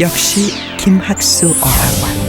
역시 김학수 어학원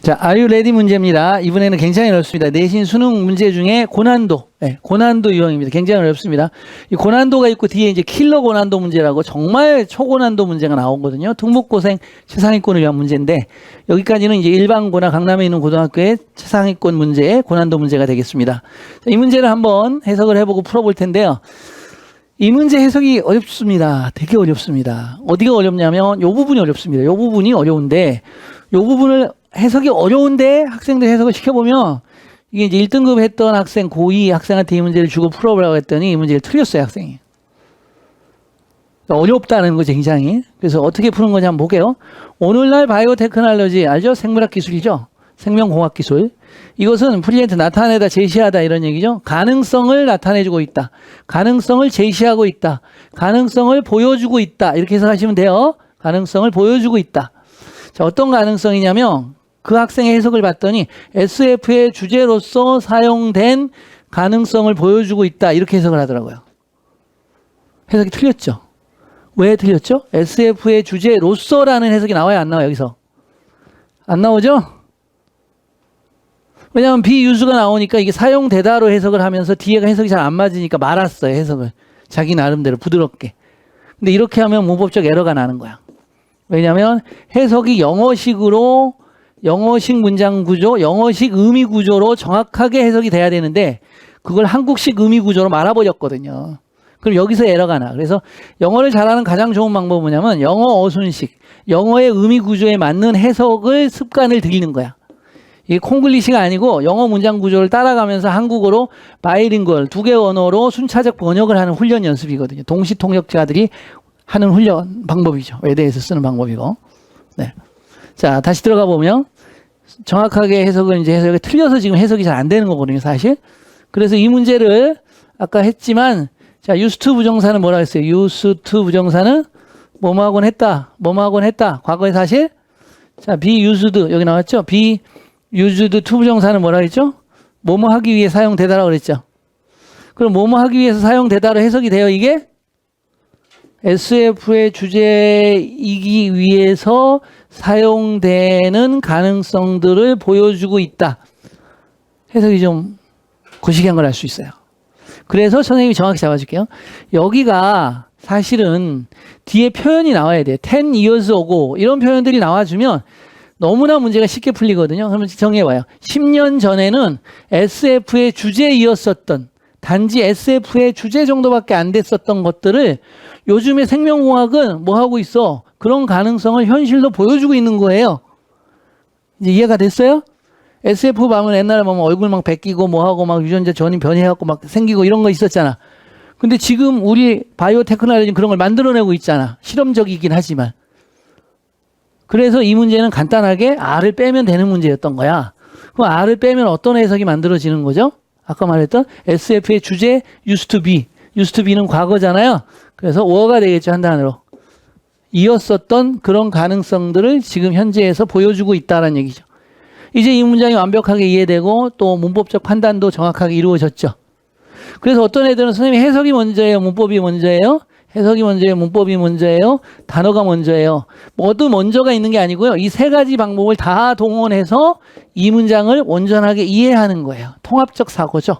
자, you ready 문제입니다. 이번에는 굉장히 어렵습니다. 내신 수능 문제 중에 고난도, 네, 고난도 유형입니다. 굉장히 어렵습니다. 이 고난도가 있고 뒤에 이제 킬러 고난도 문제라고 정말 초고난도 문제가 나오거든요. 특목고생 최상위권을 위한 문제인데 여기까지는 이제 일반고나 강남에 있는 고등학교의 최상위권 문제의 고난도 문제가 되겠습니다. 자, 이 문제를 한번 해석을 해보고 풀어볼 텐데요. 이 문제 해석이 어렵습니다. 되게 어렵습니다. 어디가 어렵냐면 요 부분이 어렵습니다. 요 부분이 어려운데 요 부분을 해석이 어려운데 학생들 해석을 시켜보면 이게 이제 1등급 했던 학생 고2 학생한테 이 문제를 주고 풀어보라고 했더니 이 문제를 틀렸어요 학생이. 그러니까 어렵다는 거죠 굉장히. 그래서 어떻게 푸는 건지 한번 볼게요. 오늘날 바이오 테크놀로지 알죠? 생물학 기술이죠. 생명공학 기술. 이것은 프리젠트 나타내다 제시하다 이런 얘기죠. 가능성을 나타내주고 있다. 가능성을 제시하고 있다. 가능성을 보여주고 있다. 이렇게 해석하시면 돼요. 가능성을 보여주고 있다. 자, 어떤 가능성이냐면 그 학생의 해석을 봤더니 SF의 주제로서 사용된 가능성을 보여주고 있다. 이렇게 해석을 하더라고요. 해석이 틀렸죠. 왜 틀렸죠? SF의 주제로서라는 해석이 나와야 안 나와요, 여기서. 안 나오죠? 왜냐하면 비유수가 나오니까 이게 사용되다로 해석을 하면서 뒤에가 해석이 잘 안 맞으니까 말았어요, 해석을. 자기 나름대로 부드럽게. 근데 이렇게 하면 문법적 에러가 나는 거야. 왜냐하면 해석이 영어식으로 영어식 문장 구조, 영어식 의미 구조로 정확하게 해석이 돼야 되는데 그걸 한국식 의미 구조로 말아버렸거든요. 그럼 여기서 에러가 나. 그래서 영어를 잘하는 가장 좋은 방법은 뭐냐면 영어 어순식, 영어의 의미 구조에 맞는 해석을 습관을 들이는 거야. 이게 콩글리시가 아니고 영어 문장 구조를 따라가면서 한국어로 바이링걸 두 개 언어로 순차적 번역을 하는 훈련 연습이거든요. 동시 통역자들이 하는 훈련 방법이죠. 외대에서 쓰는 방법이고. 네. 자, 다시 들어가 보면 정확하게 해석은 이제 해석이 틀려서 지금 해석이 잘 안 되는 거거든요, 사실. 그래서 이 문제를 아까 했지만 자, 유스트 부정사는 뭐라 했어요? 유스트 부정사는 뭐뭐하곤 했다. 뭐뭐하곤 했다. 과거의 사실. 자, be used 여기 나왔죠? be used to 부정사는 뭐라 했죠? 뭐뭐 하기 위해 사용되다라고 그랬죠. 그럼 뭐뭐 하기 위해서 사용되다로 해석이 돼요, 이게? SF의 주제이기 위해서 사용되는 가능성들을 보여주고 있다. 해석이 좀 거시기한 걸 알 수 있어요. 그래서 선생님이 정확히 잡아줄게요. 여기가 사실은 뒤에 표현이 나와야 돼요. 10 years ago 이런 표현들이 나와주면 너무나 문제가 쉽게 풀리거든요. 그러면 정해봐요. 10년 전에는 SF의 주제이었었던 단지 SF의 주제 정도밖에 안 됐었던 것들을 요즘의 생명공학은 뭐 하고 있어? 그런 가능성을 현실로 보여주고 있는 거예요. 이제 이해가 됐어요? SF 보면 옛날에 보면 얼굴 막 베끼고 뭐 하고 막 유전자 전이 변해갖고 막 생기고 이런 거 있었잖아. 근데 지금 우리 바이오 테크놀로지는 그런 걸 만들어내고 있잖아. 실험적이긴 하지만. 그래서 이 문제는 간단하게 R을 빼면 되는 문제였던 거야. 그럼 R을 빼면 어떤 해석이 만들어지는 거죠? 아까 말했던 SF의 주제 used to be. used to be는 과거잖아요. 그래서 워가 되겠죠, 한 단어로. 이었었던 그런 가능성들을 지금 현재에서 보여주고 있다는 얘기죠. 이제 이 문장이 완벽하게 이해되고 또 문법적 판단도 정확하게 이루어졌죠. 그래서 어떤 애들은 선생님이 해석이 먼저예요, 문법이 먼저예요? 해석이 먼저예요, 문법이 먼저예요, 단어가 먼저예요. 모두 먼저가 있는 게 아니고요. 이 세 가지 방법을 다 동원해서 이 문장을 온전하게 이해하는 거예요. 통합적 사고죠.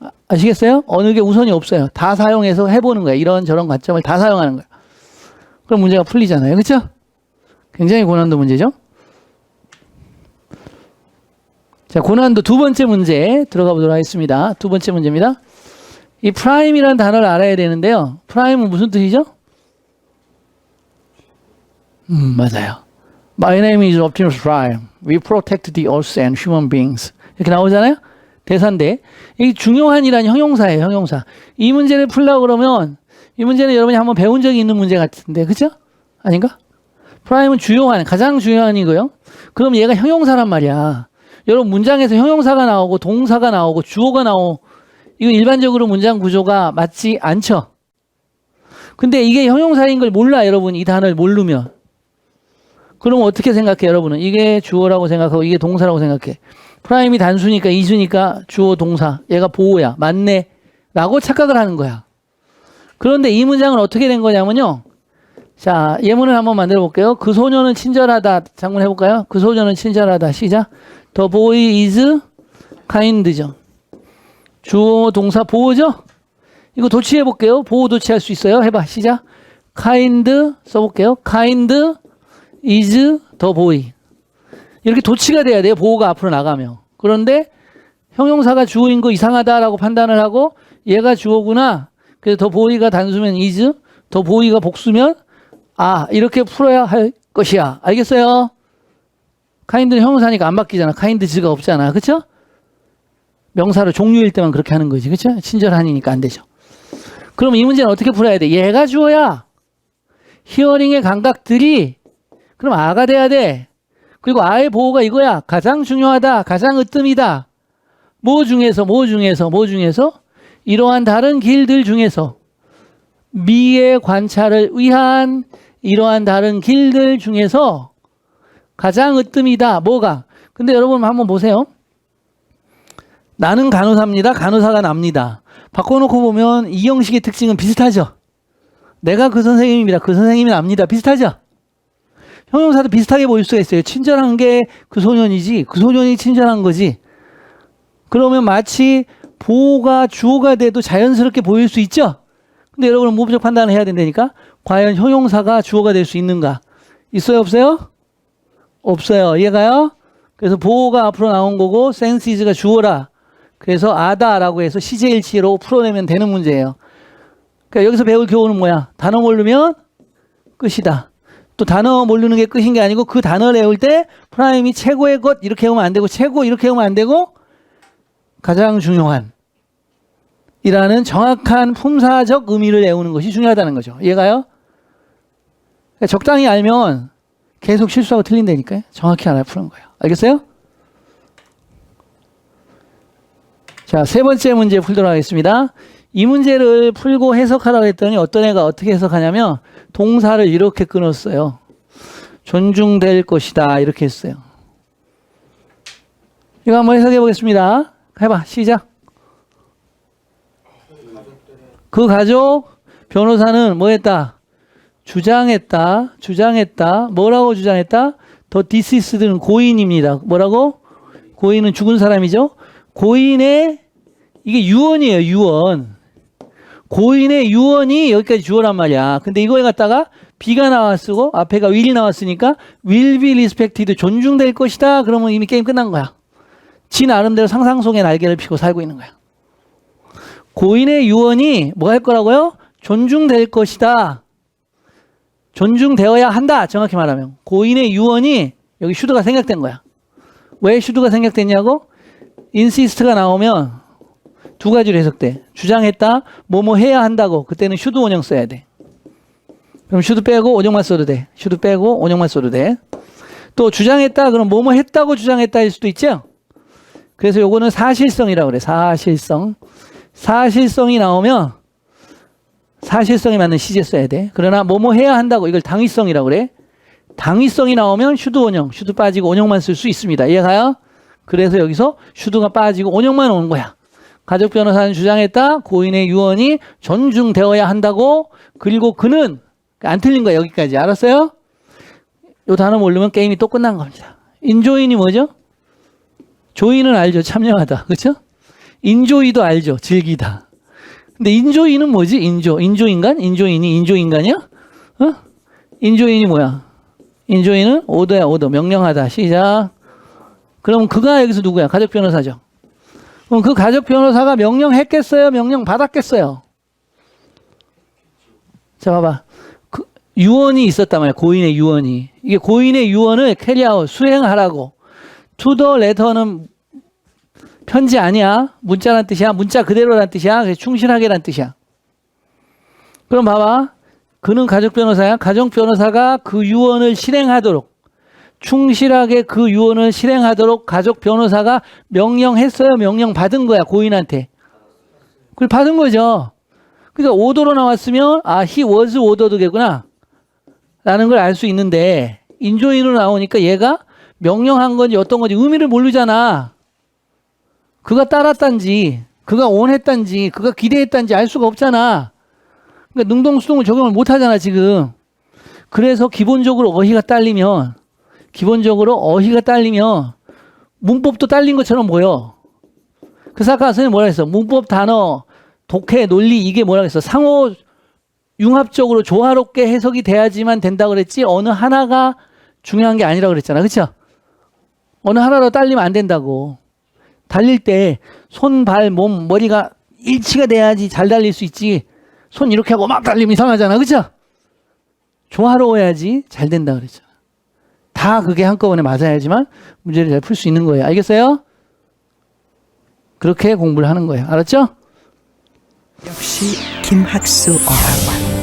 아- 아시겠어요? 어느 게 우선이 없어요. 다 사용해서 해보는 거예요. 이런 저런 관점을 다 사용하는 거예요. 그럼 문제가 풀리잖아요. 그렇죠? 굉장히 고난도 문제죠. 자, 고난도 두 번째 문제 들어가 보도록 하겠습니다. 두 번째 문제입니다. 이 프라임이라는 단어를 알아야 되는데요. 프라임은 무슨 뜻이죠? 음, 맞아요. My name is Optimus Prime. We protect the earth and human beings. 이렇게 나오잖아요. 대사인데 이 중요한이란 형용사예요. 형용사. 이 문제를 풀려고 그러면 이 문제는 여러분이 한번 배운 적이 있는 문제 같은데 그죠? 아닌가? 프라임은 주요한, 가장 주요한이고요. 그럼 얘가 형용사란 말이야. 여러분 문장에서 형용사가 나오고 동사가 나오고 주어가 나오고 이거 일반적으로 문장 구조가 맞지 않죠. 근데 이게 형용사인 걸 몰라 여러분 이 단어를 모르면 그럼 어떻게 생각해 여러분은 이게 주어라고 생각하고 이게 동사라고 생각해 프라임이 단수니까 이수니까 주어 동사 얘가 보호야 맞네 라고 착각을 하는 거야 그런데 이 문장은 어떻게 된 거냐면요 자, 예문을 한번 만들어 볼게요. 그 소녀는 친절하다. 장문 해볼까요? 그 소녀는 친절하다. 시작. The boy is kind죠. 주어 동사 보호죠? 이거 도치해 볼게요. 보호 도치할 수 있어요. 해봐. 시작. kind 써볼게요. kind is the boy. 이렇게 도치가 돼야 돼요. 보호가 앞으로 나가면. 그런데 형용사가 주어인 거 이상하다라고 판단을 하고 얘가 주어구나. 그래서 더 보이가 단수면 is, 더 보이가 복수면 아 이렇게 풀어야 할 것이야. 알겠어요? 카인드는 형용사니까 안 바뀌잖아. 카인드 즈가 없잖아. 그렇죠? 명사로 종류일 때만 그렇게 하는 거지. 그렇죠? 친절하니까 안 되죠. 그럼 이 문제는 어떻게 풀어야 돼? 얘가 주어야. 히어링의 감각들이 그럼 아가 돼야 돼. 그리고 아의 보호가 이거야. 가장 중요하다. 가장 으뜸이다. 뭐 중에서 뭐 중에서 뭐 중에서 이러한 다른 길들 중에서 미의 관찰을 위한 이러한 다른 길들 중에서 가장 으뜸이다. 뭐가? 근데 여러분 한번 보세요. 나는 간호사입니다. 간호사가 납니다. 바꿔놓고 보면 이 형식의 특징은 비슷하죠. 내가 그 선생님입니다. 그 선생님이 납니다. 비슷하죠. 형용사도 비슷하게 보일 수가 있어요. 친절한 게 그 소년이지, 그 소년이 친절한 거지. 그러면 마치 보호가 주어가 돼도 자연스럽게 보일 수 있죠? 근데 여러분은 모부적 판단을 해야 된다니까? 과연 형용사가 주어가 될 수 있는가? 있어요, 없어요? 없어요. 이해가요? 그래서 보호가 앞으로 나온 거고, senseis가 주어라. 그래서 아다라고 해서 시제일치로 풀어내면 되는 문제예요. 그러니까 여기서 배울 교훈은 뭐야? 단어 모르면 끝이다. 또 단어 모르는 게 끝인 게 아니고 그 단어를 외울 때 프라임이 최고의 것 이렇게 외우면 안 되고 최고 이렇게 외우면 안 되고 가장 중요한 이라는 정확한 품사적 의미를 외우는 것이 중요하다는 거죠. 이해가요? 적당히 알면 계속 실수하고 틀린다니까요. 정확히 알아야 푸는 거예요. 알겠어요? 자, 세 번째 문제 풀도록 하겠습니다. 이 문제를 풀고 해석하라고 했더니 어떤 애가 어떻게 해석하냐면 동사를 이렇게 끊었어요. 존중될 것이다. 이렇게 했어요. 이거 한번 해석해 보겠습니다. 해봐. 시작. 그 가족 변호사는 뭐 했다? 주장했다. 주장했다. 뭐라고 주장했다? 더 디시스들은 고인입니다. 뭐라고? 고인은 죽은 사람이죠. 고인의 이게 유언이에요. 유언. 고인의 유언이 여기까지 주어란 말이야. 근데 이거에 갖다가 비가 나왔고 앞에가 will이 나왔으니까 will be respected 존중될 것이다. 그러면 이미 게임 끝난 거야. 지 나름대로 상상 속의 날개를 피고 살고 있는 거야. 고인의 유언이 뭐 할 거라고요? 존중될 것이다. 존중되어야 한다. 정확히 말하면. 고인의 유언이 여기 슈드가 생략된 거야. 왜 슈드가 생략됐냐고? 인시스트가 나오면 두 가지로 해석돼. 주장했다, 뭐뭐 해야 한다고. 그때는 슈드 원형 써야 돼. 그럼 슈드 빼고 원형만 써도 돼. 슈드 빼고 원형만 써도 돼. 또 주장했다, 그럼 뭐뭐 했다고 주장했다일 수도 있죠? 그래서 요거는 사실성이라고 그래. 사실성. 사실성이 나오면 사실성에 맞는 시제 써야 돼. 그러나 뭐뭐 해야 한다고 이걸 당위성이라고 그래. 당위성이 나오면 슈드 원형, 슈드 빠지고 원형만 쓸 수 있습니다. 이해가요? 그래서 여기서 슈드가 빠지고 원형만 오는 거야. 가족 변호사는 주장했다. 고인의 유언이 존중되어야 한다고. 그리고 그는 안 틀린 거야 여기까지 알았어요? 요 단어 모르면 게임이 또 끝난 겁니다. 인조인이 뭐죠? 조인은 알죠. 참여하다. 그렇죠? 인조이도 알죠. 즐기다. 근데 인조인은 뭐지? 인조. 인조인간? 인조인이 인조인간이야? 어? 인조인이 뭐야? 인조인은 오더야, 오더. 명령하다. 시작. 그럼 그가 여기서 누구야? 가족 변호사죠. 그럼 그 가족 변호사가 명령했겠어요? 명령 받았겠어요? 자, 봐봐. 그 유언이 있었단 말이야. 고인의 유언이. 이게 고인의 유언을 캐리아웃, 수행하라고. 투더 레터는 편지 아니야. 문자란 뜻이야. 문자 그대로란 뜻이야. 그래서 충실하게란 뜻이야. 그럼 봐봐. 그는 가족 변호사야. 가족 변호사가 그 유언을 실행하도록 충실하게 그 유언을 실행하도록 가족 변호사가 명령했어요. 명령 받은 거야. 고인한테. 그걸 받은 거죠. 그러니까 오더로 나왔으면 아, he was ordered겠구나. 라는 걸 알 수 있는데 인조인으로 나오니까 얘가 명령한 건지 어떤 건지 의미를 모르잖아. 그가 따랐단지, 그가 원했단지, 그가 기대했단지 알 수가 없잖아. 그러니까 능동수동을 적용을 못 하잖아, 지금. 그래서 기본적으로 어휘가 딸리면 기본적으로 어휘가 딸리면 문법도 딸린 것처럼 보여. 그래서 아까 선생님 뭐라 했어? 문법 단어, 독해, 논리 이게 뭐라 했어? 상호 융합적으로 조화롭게 해석이 돼야지만 된다 그랬지 어느 하나가 중요한 게 아니라 그랬잖아. 그렇죠? 어느 하나로 딸리면 안 된다고. 달릴 때 손, 발, 몸, 머리가 일치가 돼야지 잘 달릴 수 있지. 손 이렇게 하고 막 달리면 이상하잖아. 그렇죠? 조화로워야지 잘 된다 그랬잖아. 다 그게 한꺼번에 맞아야지만 문제를 잘 풀 수 있는 거예요. 알겠어요? 그렇게 공부를 하는 거예요. 알았죠? 역시 김학수 어학원